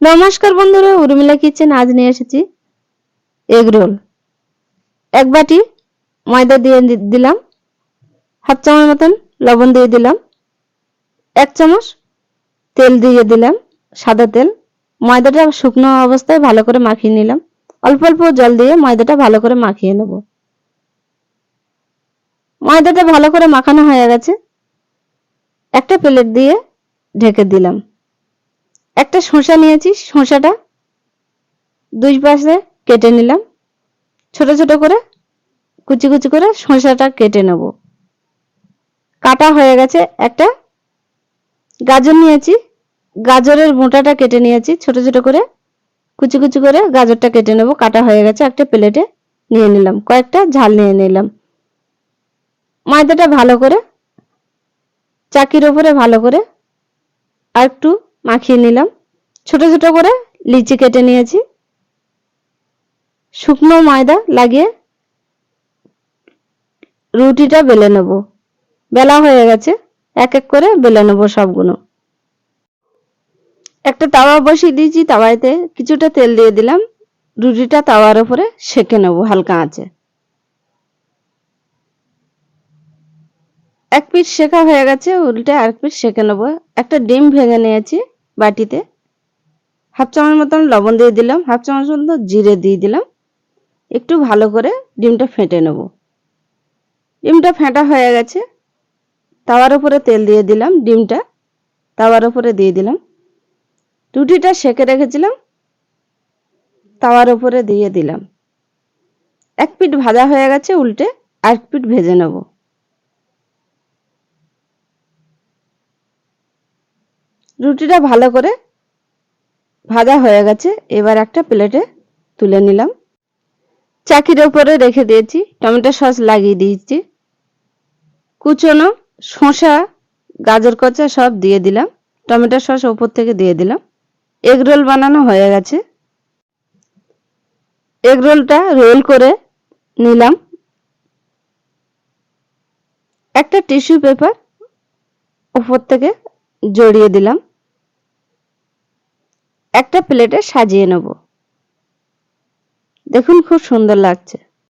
নমস্কার বন্ধুরা, উর্মিলা কিচেন আজ নিয়ে এসেছি এগ রোল। এক বাটি ময়দা দিয়ে দিলাম, হাফ চামচ মতন লবণ দিয়ে দিলাম, এক চামচ তেল দিয়ে দিলাম, সাদা তেল। ময়দাটা শুকনো অবস্থায় ভালো করে মাখিয়ে নিলাম। অল্প অল্প জল দিয়ে ময়দাটা ভালো করে মাখিয়ে নেব। ময়দাটা ভালো করে মাখানো হয়ে গেছে। একটা প্লেট দিয়ে ঢেকে দিলাম। একটা শসা নিয়েছি, শসাটা দুই পাশে কেটে নিলাম। ছোট ছোট করে, কুচি কুচি করে শসাটা কেটে নেব। কাটা হয়ে গেছে একটা গাজর নিয়েছি, গাজরের মোটাটা কেটে নিয়েছি, ছোট ছোট করে কুচি কুচি করে গাজরটা কেটে নেব। কাটা হয়ে গেছে একটা প্লেটে নিয়ে নিলাম, কয়েকটা ঝাল নিয়ে নিলাম। ময়দাটা ভালো করে, চাকির ওপরে ভালো করে আর একটু মাখিয়ে নিলাম। ছোট ছোট করে লিচি কেটে নিয়েছি। শুকনো ময়দা লাগিয়ে রুটিটা বেলে নেব। বেলা হয়ে গেছে, এক এক করে বেলে নেব সবগুলো। একটা তাওয়া বসিয়ে দিয়েছি, তাওয়াতে কিছুটা তেল দিয়ে দিলাম। রুটিটা তাওয়ার উপরে সেকে নেব হালকা আঁচে। এক পিস শেখা হয়ে গেছে, উল্টে আর পিস সেকে নেব। একটা ডিম ভেঙে নিয়েছি। বাটিতে হাফ চামচ মতন লবণ দিয়ে দিলাম, হাফ চামচ মতন জিরে দিয়ে দিলাম। একটু ভালো করে ডিমটা ফেটে নেব। ডিমটা ফেটা হয়ে গেছে। তাওয়ার উপরে তেল দিয়ে দিলাম ডিমটা। তাওয়ার উপরে দিয়ে দিলাম। রুটিটা সেকে রেখেছিলাম। তাওয়ার উপরে দিয়ে দিলাম। এক পিঠ ভাজা হয়ে গেছে উল্টে এক পিঠ ভেজে নেব। রুটিটা ভালো করে ভাজা হয়ে গেছে। এবার একটা প্লেটে তুলে নিলাম। চাকির উপরে রেখে দিয়েছি। টমেটো সস লাগিয়ে দিয়েছি। কুচনো শসা, গাজর কচা সব দিয়ে দিলাম। টমেটো সস ওপর থেকে দিয়ে দিলাম। এগ রোল বানানো হয়ে গেছে। এগ রোলটা রোল করে নিলাম। একটা টিস্যু পেপার উপর থেকে জড়িয়ে দিলাম। একটা প্লেটে সাজিয়ে নেব। দেখুন খুব সুন্দর লাগছে।